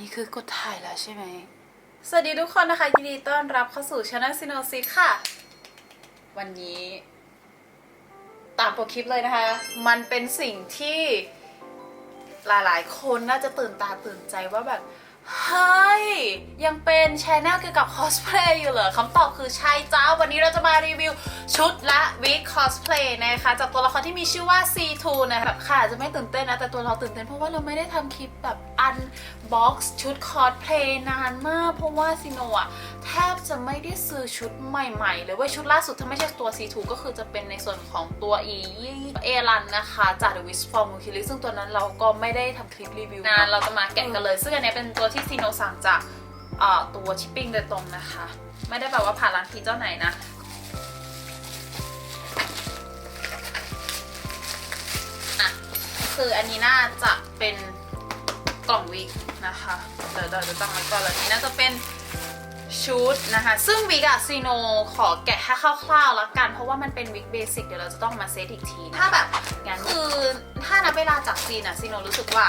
นี้คือกดถ่ายแล้วใช่ไหม สวัสดีทุกคนนะคะ ยินดีต้อนรับเข้าสู่ช anel ซีโนซิค่ะ วันนี้ ตามโปรคลิปเลยนะคะ มันเป็นสิ่งที่หลายๆ คนน่าจะตื่นตาตื่นใจว่าแบบ เฮ้ย ยังเป็นช anel เกี่ยวกับคอสเพลย์อยู่เหรอคำตอบคือใช่จ้า วันนี้เราจะมารีวิวชุดและวิกคอสเพลย์นะคะ จากตัวละครที่มีชื่อว่า C2 นะคะค่ะจะไม่ตื่นเต้นนะ แต่ตัวเราตื่นเต้นเพราะว่าเราไม่ได้ทำคลิปแบบอันบ็อกซ์ชุดคอสเพลย์นานมาก เพราะว่าซิโนอะแทบจะไม่ได้ซื้อชุดใหม่ๆเลยว่าชุดล่าสุดถ้าไม่ใช่ตัว C2 ก็คือจะเป็นในส่วนของตัว E เอรันนะคะจาก The Wish for m u k i l i ซึ่งตัวนั้นเราก็ไม่ได้ทำคลิปรีวิวนานเราจะมาแกะกันเลย ซึ่งอันนี้เป็นตัวทซีโนสั่งจากเอ่อตัวชิปปิ้งโดยตรงนะคะ ไม่ได้แบบว่าผ่านร้านพีเจ้าไหนนะอะคืออันนี้น่าจะเป็นกล่องวิกนะคะ เดี๋ยวเราจะตั้งไว้ก่อนแล้วนี้น่าจะเป็นชุดนะคะ ซึ่งวิกอะซีโนขอแกะแค่คร่าวๆแล้วกัน เพราะว่ามันเป็นวิกเบสิกเดี๋ยวเราจะต้องมาเซตอีกทีนะคะถ้าแบบงั้นคือถ้านับเวลาจากจีนอะซีโนรู้สึกว่า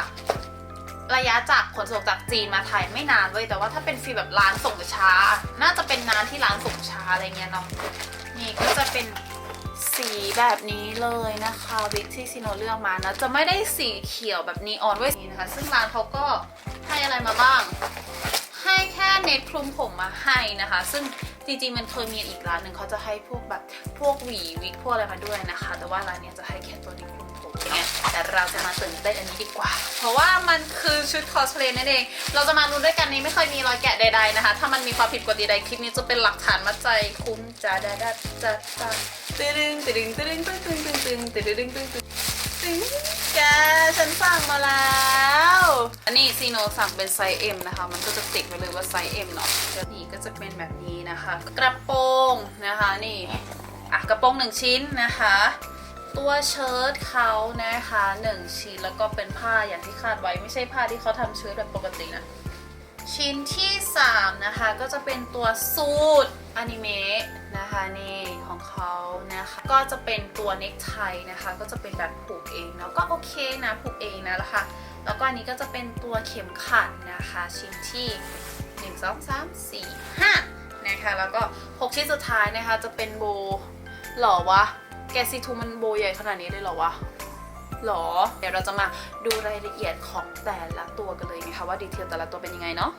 ระยะจากขนส่งจากจีนมาไทยไม่นานเว้ยแต่ว่าถ้าเป็นฟีลแบบร้านส่งช้า น่าจะเป็นนานที่ร้านส่งช้าอะไรเงี้ยเนาะนี่ก็จะเป็นสีแบบนี้เลยนะคะวิกที่ซิโนเลือกมานะจะไม่ได้สีเขียวแบบนีออนเว้ยนี่นะคะ ซึ่งร้านเขาก็ให้อะไรมาบ้าง ให้แค่เน็ตคลุมผมมาให้นะคะ ซึ่งจริงๆมันเคยมีอีกร้านหนึ่งเขาจะให้พวกแบบพวกหวีวิกพวกอะไรมาด้วยนะคะ แต่ว่าร้านนี้จะให้แค่ตัวนี้คลุมผมเนี่ย แต่เราจะมาตื่นเต้นอันนี้ดีกว่า เพราะว่ามันคือชุดคอสเพลย์นั่นเอง เราจะมาดูด้วยกันนี้ไม่เคยมีรอยแกะใดๆนะคะ ถ้ามันมีความผิดปกติใดคลิปนี้จะเป็นหลักฐานมัดใจคุณจะได้ได้จะจะตึดึงตึดึงตึดึงตึดึงตึดึงตึดึงตึดึงตึดึงตึดึงตึงแกฉันสั่งมาแล้วอันนี้ซีโนสั่งเป็นไซส์ M นะคะ มันก็จะติดไปเลยว่าไซส์ M เนาะแล้วนี่ก็จะเป็นแบบนี้นะคะ กระโปรงนะคะนี่อะกระโปรงหนึ่งชิ้นนะคะ ตัวเชิ้ตเขานะคะหนึ่งชิ้นแล้วก็เป็นผ้าอย่างที่คาดไว้ไม่ใช่ผ้าที่เขาทำเชิ้ตแบบปกตินะ ชิ้นที่ 3 นะคะก็จะเป็นตัวสูทอนิเมะนะคะนี่ของเขานะคะก็จะเป็นตัวเน็กไทนะคะ ก็จะเป็นแบบผูกเองเนาะก็โอเคนะผูกเองนะแล้วค่ะแล้วก็อันนี้ก็จะเป็นตัวเข็มขัดนะคะ ชิ้นที่ 1 2 3 4 5นะคะแล้วก็ 6 ชิ้นสุดท้ายนะคะจะเป็นโบหรอวะ กซีทูมันโบใหญ่ขนาดนี้เลยเหรอวะหรอ เดี๋ยวเราจะมาดูรายละเอียดของแต่ละตัวกันเลยนะคะว่าดีเทลแต่ละตัวเป็นยังไงเนาะ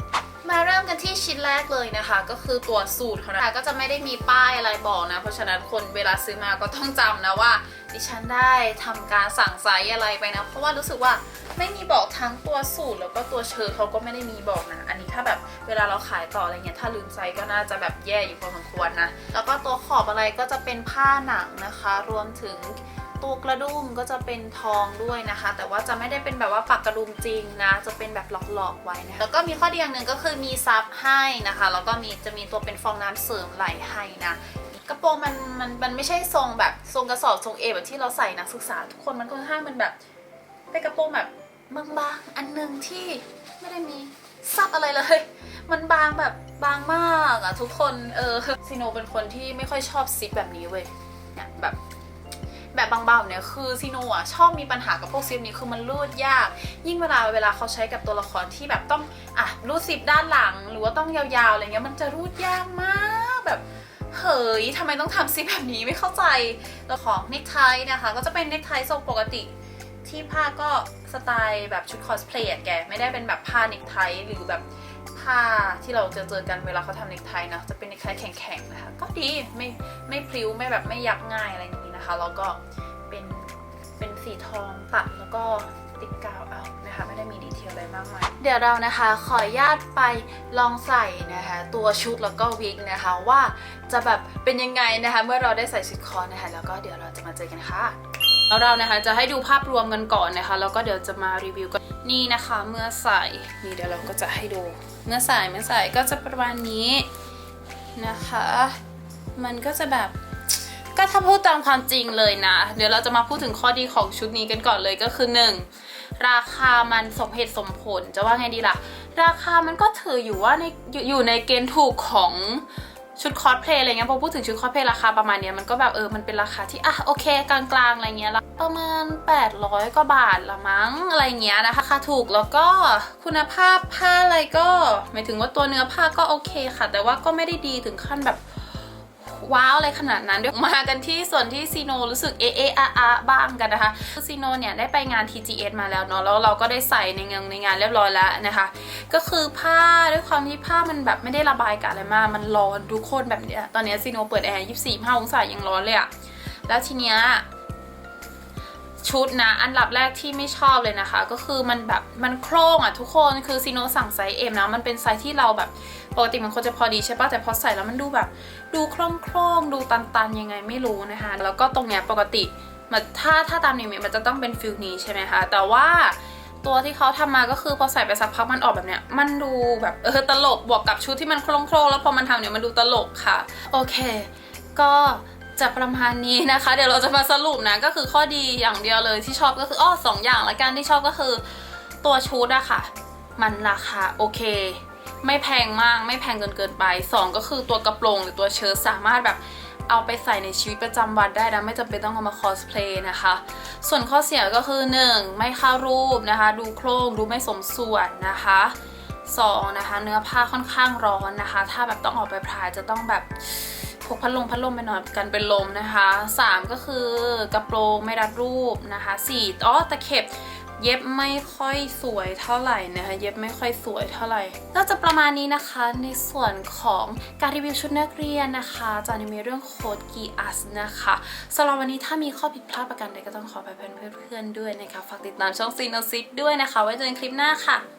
มาเริ่มกันที่ชิ้นแรกเลยนะคะ ก็คือตัวสูตรเขานะคะก็จะไม่ได้มีป้ายอะไรบอกนะ เพราะฉะนั้นคนเวลาซื้อมาก็ต้องจำนะว่า ดิฉันได้ทำการสั่งไซส์อะไรไปนะ เพราะว่ารู้สึกว่าไม่มีบอกทั้งตัวสูตรแล้วก็ตัวเชิ้ตเขาก็ไม่ได้มีบอกนะ อันนี้ถ้าแบบเวลาเราขายต่ออะไรเงี้ยถ้าลืมไซส์ก็น่าจะแบบแย่อยู่พอสมควรนะ แล้วก็ตัวขอบอะไรก็จะเป็นผ้าหนังนะคะ รวมถึง ตัวกระดุมก็จะเป็นทองด้วยนะคะ แต่ว่าจะไม่ได้เป็นแบบว่าปักกระดุมจริงนะ จะเป็นแบบหลอกๆไว้นะะแล้วก็มีข้อดีอย่างหนึ่งก็คือมีซับให้นะคะ แล้วก็มีจะมีตัวเป็นฟองน้ำเสริมไหลให้นะกระโปรงมันมันมันไม่ใช่ทรงแบบทรงกระสอบทรงเอแบบที่เราใส่นักศึกษา ทุกคนมันค่อนข้างมันแบบเป็นกระโปรงแบบบางๆอันหนึ่งที่ไม่ได้มีซับอะไรเลย มันบางแบบบางมากอะทุกคนเออซิโนเป็นคนที่ไม่ค่อยชอบซิปแบบนี้เว้ย แบบบางๆเนี่ยคือซีโนอะชอบมีปัญหากับพวกซิปนี้คือมันรูดยาก ยิ่งเวลาเวลาเขาใช้กับตัวละครที่แบบต้องอะรูดซิปด้านหลัง หรือว่าต้องยาวๆอะไรเงี้ยมันจะรูดยากมากแบบเฮ้ยทำไมต้องทำซิปแบบนี้ไม่เข้าใจแล้วของเนคไทนะคะ ก็จะเป็นเนคไททรงปกติ ที่ผ้าก็สไตล์แบบชุดคอสเพลย์แกไม่ได้เป็นแบบผ้าเนคไทหรือแบบผ้าที่เราจะเจอกันเวลาเขาทำเนคไทนะจะเป็นเนคไทแข็งๆนะคะก็ดีไม่ไม่พลิ้วไม่แบบไม่ยักง่ายอะไรอย่างนี้ นะคะแล้วก็เป็นเป็นสีทองตัดแล้วก็ติดกาวเอานะคะไม่ได้มีดีเทลอะไรมากมายเดี๋ยวเรานะคะขออนุญาตไปลองใส่นะคะตัวชุดแล้วก็วิกนะคะว่าจะแบบเป็นยังไงนะคะเมื่อเราได้ใส่ชุดคอนะคะแล้วก็เดี๋ยวเราจะมาเจอกันค่ะแล้วเรานะคะจะให้ดูภาพรวมกันก่อนนะคะแล้วก็เดี๋ยวจะมารีวิวกันนี่นะคะ เมื่อใส่นี่เดี๋ยวเราก็จะให้ดู เมื่อใส่เมื่อใส่ก็จะประมาณนี้นะคะ มันก็จะแบบ ก็ถ้าพูดตามความจริงเลยนะ เดี๋ยวเราจะมาพูดถึงข้อดีของชุดนี้กันก่อนเลยก็คือหนึ่งราคามันสมเหตุสมผลจะว่าไงดีล่ะ ราคามันก็ถืออยู่ว่าในอยู่อยู่ในเกณฑ์ถูกของชุดคอสเพลย์อะไรเงี้ยพอพูดถึงชุดคอสเพลย์ราคาประมาณเนี้ยมันก็แบบเออมันเป็นราคาที่อะโอเคกลางๆอะไรเงี้ยล้วประมาณ 800กว่าบาทละมั้งอะไรเงี้ยนะคะราคาถูกแล้วก็คุณภาพผ้าอะไรก็หมายถึงว่าตัวเนื้อผ้าก็โอเคค่ะ แต่ว่าก็ไม่ได้ดีถึงขั้นแบบ ว้าวอะไรขนาดนั้นเดี๋ยวมากันที่ส่วนที่ซีโนรู้สึกเอเออะอะบ้างกันนะคะซีโนเนี่ยได้ไปงาน TGS มาแล้วเนาะแล้วเราก็ได้ใส่ในงานในงานเรียบร้อยแล้วนะคะ ก็คือผ้าด้วยความที่ผ้ามันแบบไม่ได้ระบายกับอะไรมากมันร้อนทุกคนแบบเนี้ยตอนนี้ซีโนเปิดแอร์24 5องศายังร้อนเลยอะแล้วทีเนี้ยชุดนะอันดับแรกที่ไม่ชอบเลยนะคะ ก็คือมันแบบมันโครงอะทุกคนคือซีโนสั่งไซส์เอ็มนะมันเป็นไซส์ที่เราแบบ ปกติมันควรจะพอดีใช่ปะแต่พอใส่แล้วมันดูแบบ ดูคร่งคร่งๆดูตันๆยังไงไม่รู้นะคะ แล้วก็ตรงเนี้ยปกติมันถ้าถ้าตามนิมิตมันจะต้องเป็นฟิลนี้ใช่ไหมคะ แต่ว่าตัวที่เขาทำมาก็คือพอใส่ไปสักพักมันออกแบบเนี้ย มันดูแบบเออตลกบวกกับชุดที่มันโคร่งโคร่งๆแล้วพอมันทำเนี่ยมันดูตลกค่ะ โอเค ก็จะประมาณนี้นะคะ เดี๋ยวเราจะมาสรุปนะก็คือข้อดีอย่างเดียวเลยที่ชอบก็คืออ้อสองอย่างละกันที่ชอบก็คือ ตัวชุดอะค่ะ มันราคาโอเค ไม่แพงมากไม่แพงเกินเกินไปสองก็คือตัวกระโปรงหรือตัวเชิ้ตสามารถแบบเอาไปใส่ในชีวิตประจำวันได้นะไม่จำเป็นต้องเอามาคอสเพลย์นะคะ ส่วนข้อเสียก็คือ 1. ไม่เข้ารูปนะคะ ดูโครงดูไม่สมส่วนนะคะสองนะคะ เนื้อผ้าค่อนข้างร้อนนะคะ ถ้าแบบต้องออกไปพายจะต้องแบบพกพัดลมพัดลมไปหน่อยกันเป็นลมนะคะสามก็คือกระโปรงไม่รัดรูปนะคะสี่อ๋อตะเข็บ เย็บไม่ค่อยสวยเท่าไหร่นะคะ เย็บไม่ค่อยสวยเท่าไหร่ก็จะประมาณนี้นะคะในส่วนของการรีวิวชุดนักเรียนนะคะจะในมีเรื่องโค้ดกีอัสนะคะสำหรับวันนี้ถ้ามีข้อผิดพลาดประการใดก็ต้องขอไปเพื่อนเพื่อนด้วยนะคะ ฝากติดตามช่องซีโนซิตด้วยนะคะ ไว้เจอกันคลิปหน้าค่ะ